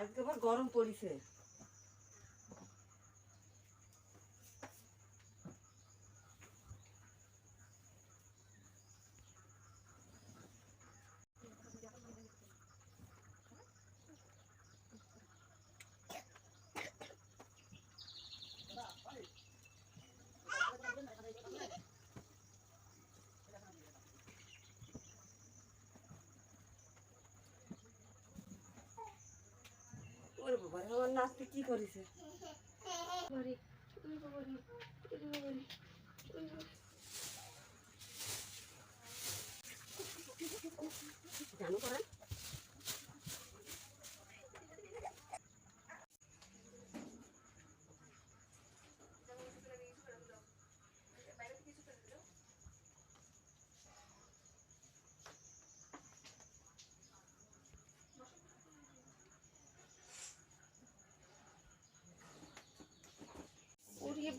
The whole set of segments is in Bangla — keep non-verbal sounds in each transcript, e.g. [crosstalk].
আজকে আবার গরম পড়িছে। নাচতে কি করেছে?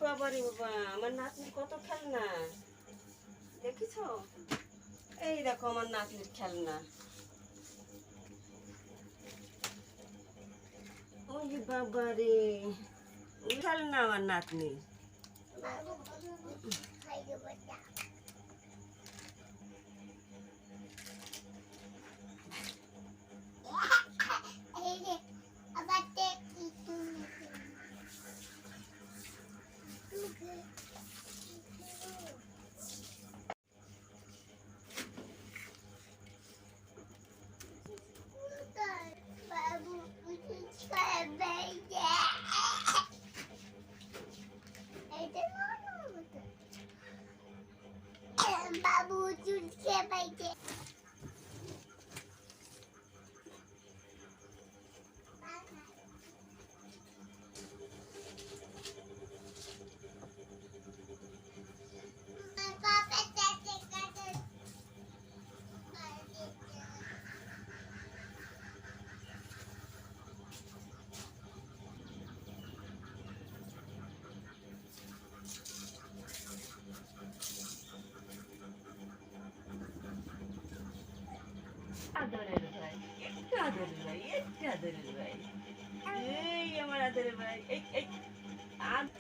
বাবা রে বাবা, আমার নাতনির কত খেলনা? দেখিছ? এই দেখো, আমার নাতনির খেলনা। ওই বাবা রে খেলনা আমার নাতনি বাবু চুলকে পাইছে আদরের ভাই একটু আদরের ভাই একটু আদরের ভাই এই আমার আদরের ভাই এই এই আদ-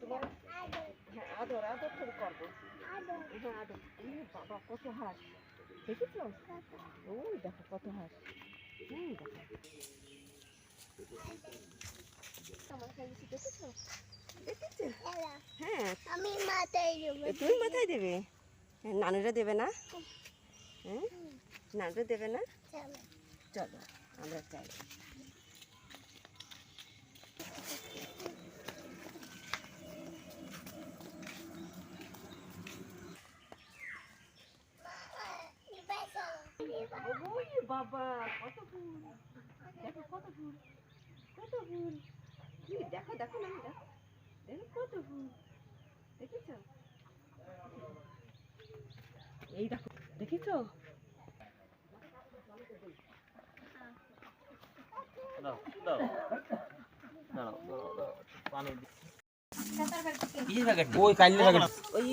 তোমার হ্যাঁ আদর আদর করে করব হ্যাঁ আদর এই বাবা কত হাঁস। দেখেছ? ওই দেখো কত হাঁস। হুম দেখো। আমার কাছে দেখেছ? দেখেছ? হ্যাঁ। আমি মাথায় দেবো। মাথায় দেবে? নানুরা দেবে না? হ্যাঁ? নানুরা দেবে না? চলো। আমরা চাই ওই বাবা কত ফুল দেখো কত ফুল কত ফুল কি দেখো দেখো না দেখো। দেখো কত ফুল দেখেছ? এই দেখো দেখেছ? ওই প্যাকেট ওই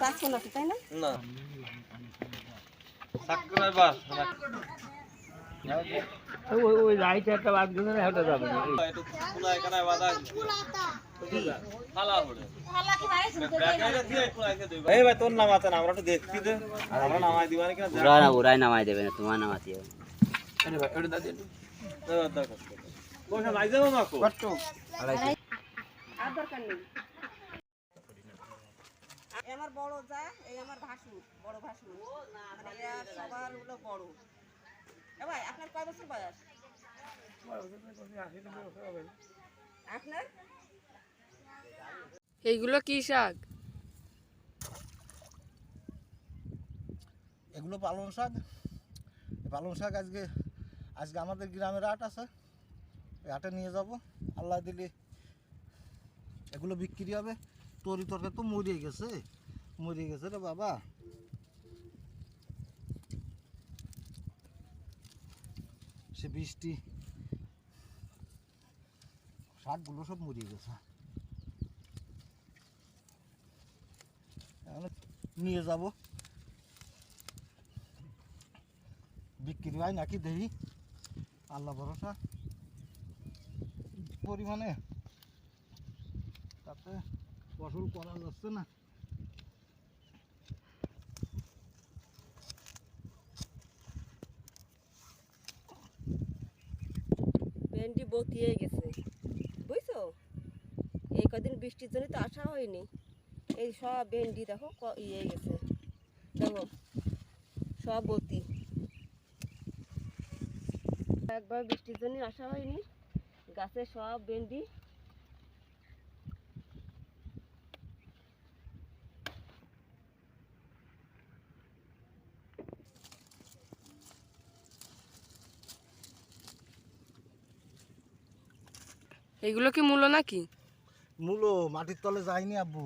পাঁচশো আছে তাই না? না। ওই ওই একটা বাদ গেলে না যাবে না। একটু না? ওরাই নামাই দেবে না তোমার নামাতে হবে আরে ভাই ওটা দাদি পয়সা নাই যাব মাকো আর দরকার নেই এই আমার বড় যা এই আমার ভাসুর বড় ভাসুর। মানে এরা সবার হলো বড়। এ ভাই আপনার কয় বছর বয়স? আপনার? এইগুলো কি শাক? এগুলো পালং শাক। পালং শাক আজকে আজকে আমাদের গ্রামের হাট আছে। ওই হাটে নিয়ে যাব। আল্লাহ দিলে এগুলো বিক্রি হবে। তরি তরকারি তো মরিয়ে গেছে। মরিয়ে গেছে রে বাবা। সে বৃষ্টি, শাকগুলো সব মরিয়ে গেছে। নিয়ে যাব। বিক্রি হয় নাকি দেখি। আল্লাহ ভরসা। পরিমাণে। তাতে ফসল করা যাচ্ছে না। ভেন্ডি বতিয়ে গেছে। বুঝছ? এই কদিন বৃষ্টির জন্য তো আসা হয়নি। এই সব ভেন্ডি দেখো ইয়ে গেছে। দেখো, সব বতি। একবার বৃষ্টির জন্য আসা হয়নি। গাছে সব ভেন্ডি এগুলো কি মূলো নাকি? মূলো মাটির তলে যায়নি আব্বু।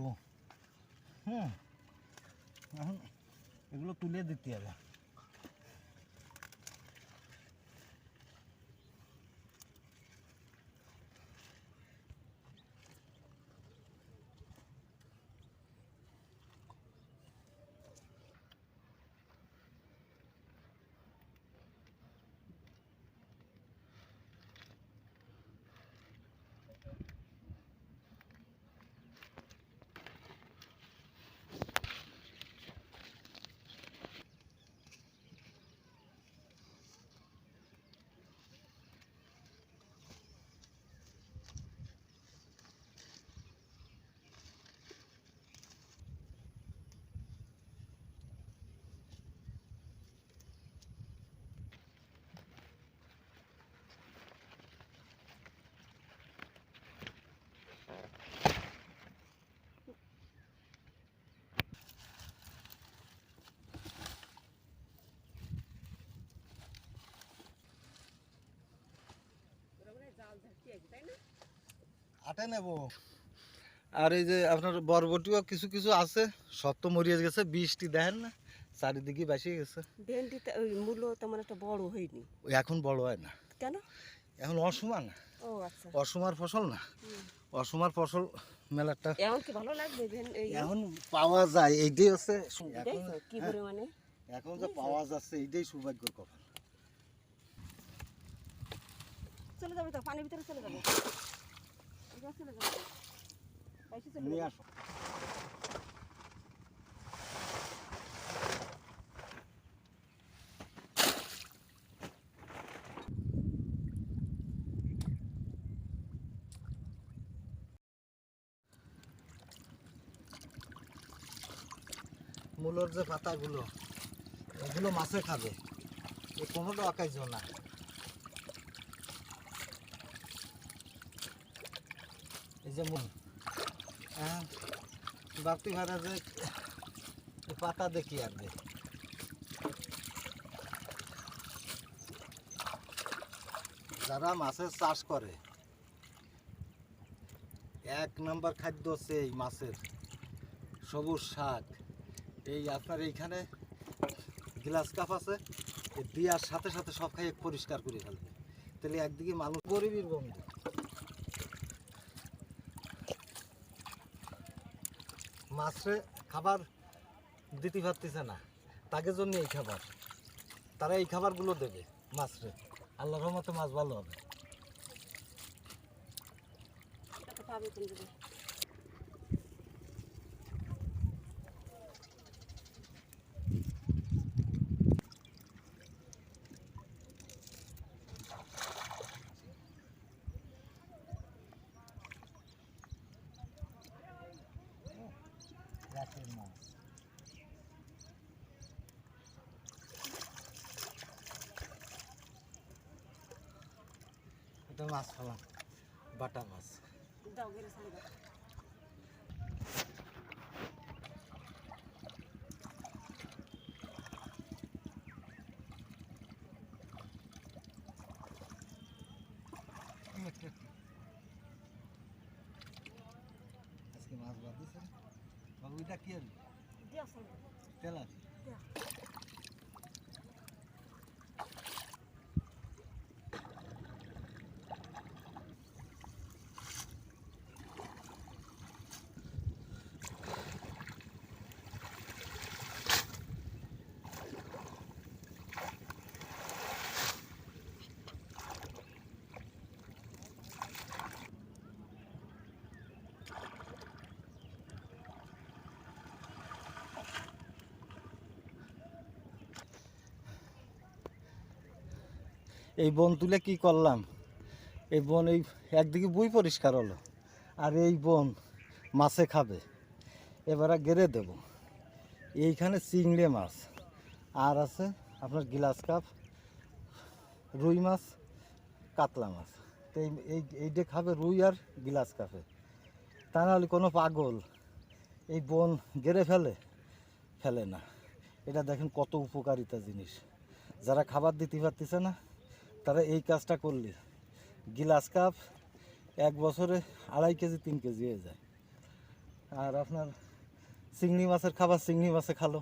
হুম। এখন এগুলো তুলে দিতে হবে। আটে নেব। আর এই যে আপনার বরবটিও কিছু কিছু আছে সব তো মরিয়ে গেছে বৃষ্টি দেখেন না চারিদিকে বেশি গেছে। ভেন্ডি ওই মূল্য তেমন একটা বড় হয়নি। এখন বড় হয় না। কেন? এখন অসমান। ও আচ্ছা। অসমার ফসল না। অসমার ফসল মেলাটা এখন কি ভালো লাগবে এখন পাওয়া যায় এইটাই হচ্ছে এখন দেখছ কি পরিমাণে? এখন যে পাওয়া যাচ্ছে এইটাই সৌভাগ্যর কথা। চলে যাবে তো? পানির ভিতরে চলে যাবে। চলে যাবে। নিয়ে আসো। মূলর যে পাতাগুলো এগুলো মাছে খাবে। এ কোনোটা আকাইছ না এই যে হ্যাঁ বাপটি ভাড়া যে পাতা দেখি আর দে যারা মাছের চাষ করে, এক নাম্বার খাদ্য হচ্ছে এই মাছের সবুজ শাক। এই আপনার এইখানে গ্লাস কাপ আছে দেওয়ার সাথে সাথে সব খাই পরিষ্কার করে ফেলবে। তাহলে একদিকে মানুষ গরিবের বন্ধু। মাছে খাবার দিতে পারতেছে না। তাকে জন্য এই খাবার। তারা এই খাবারগুলো দেবে মাছরে। আল্লাহর রহমতে মাছ ভালো হবে। মাছ খালাম বাটা মাছ। আজকে মাছ বাদ দিছে। বাবু এটা কি আর তেলা এই বন তুলে কি করলাম? এই বন এই একদিকে বই পরিষ্কার হলো, আর এই বন মাছে খাবে। এবারে গেড়ে দেব। এইখানে চিংড়ে মাছ, আর আছে আপনার গিলাস কাপ, রুই মাছ, কাতলা মাছ। তো এই এই, এইটা খাবে রুই আর গিলাস কাপে। তা নাহলে কোনো পাগল এই বন গেড়ে ফেলে ফেলে না। এটা দেখেন কত উপকারিতা জিনিস। যারা খাবার দিতে পারতেছে না তারা এই কাজটা করলে। গিলাস কাপ এক বছরে আড়াই কেজি, তিন কেজি হয়ে যায়। আর আপনার চিংড়ি মাছের খাবার চিংড়ি মাছে খালো।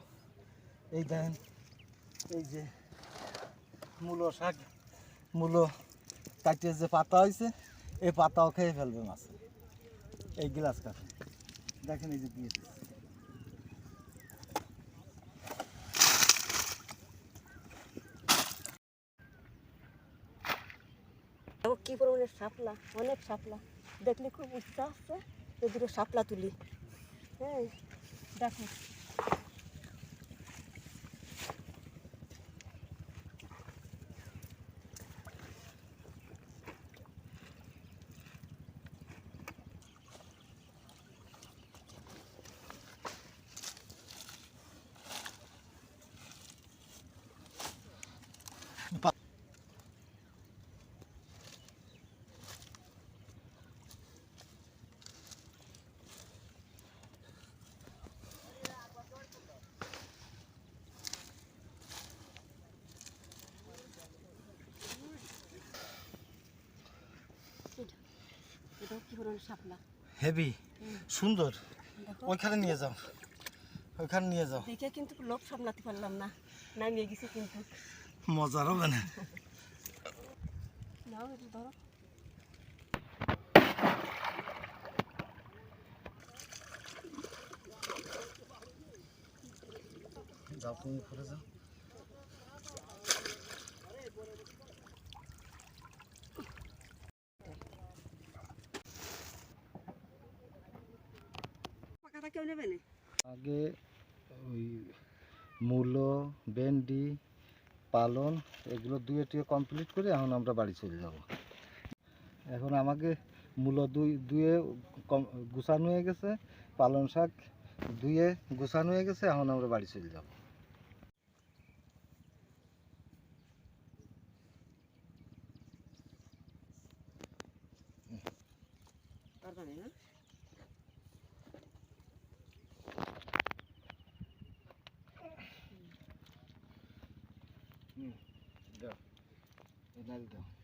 এই দেখেন, এই যে মূলো শাক, মূলো কাটিয়ে যে পাতা হয়েছে, এই পাতাও খেয়ে ফেলবে মাছ। এই গিলাস কাপ। দেখেন এই যে দিয়ে দিচ্ছে। দেখো কি পরিমাণে শাপলা, অনেক শাপলা। দেখলে খুব উৎসাহ আসছে যে দুটো শাপলা তুলি। হ্যাঁ দেখো। এটাও কি পরিমাণে শাপলা? হেভি সুন্দর। ওইখানে নিয়ে যাও। ওইখানে নিয়ে যাও। দেখে কিন্তু লোক সামলাতে পারলাম না। নামিয়ে গেছে কিন্তু। মজার হবে না? [laughs] নাও একটু ধরো। যাও তুমি ঘুরে যাও। কেউ নেবে না? আগে ওই মূলো ভেন্ডি পালন এগুলো দুয়ে টুয়ে কমপ্লিট করে এখন আমরা বাড়ি চলে যাব। এখন আমাকে মূলো দুই দুয়ে কম- গুছানো হয়ে গেছে পালন শাক দুয়ে গুছানো হয়ে গেছে এখন আমরা বাড়ি চলে যাব। পারবে না? Ronaldo.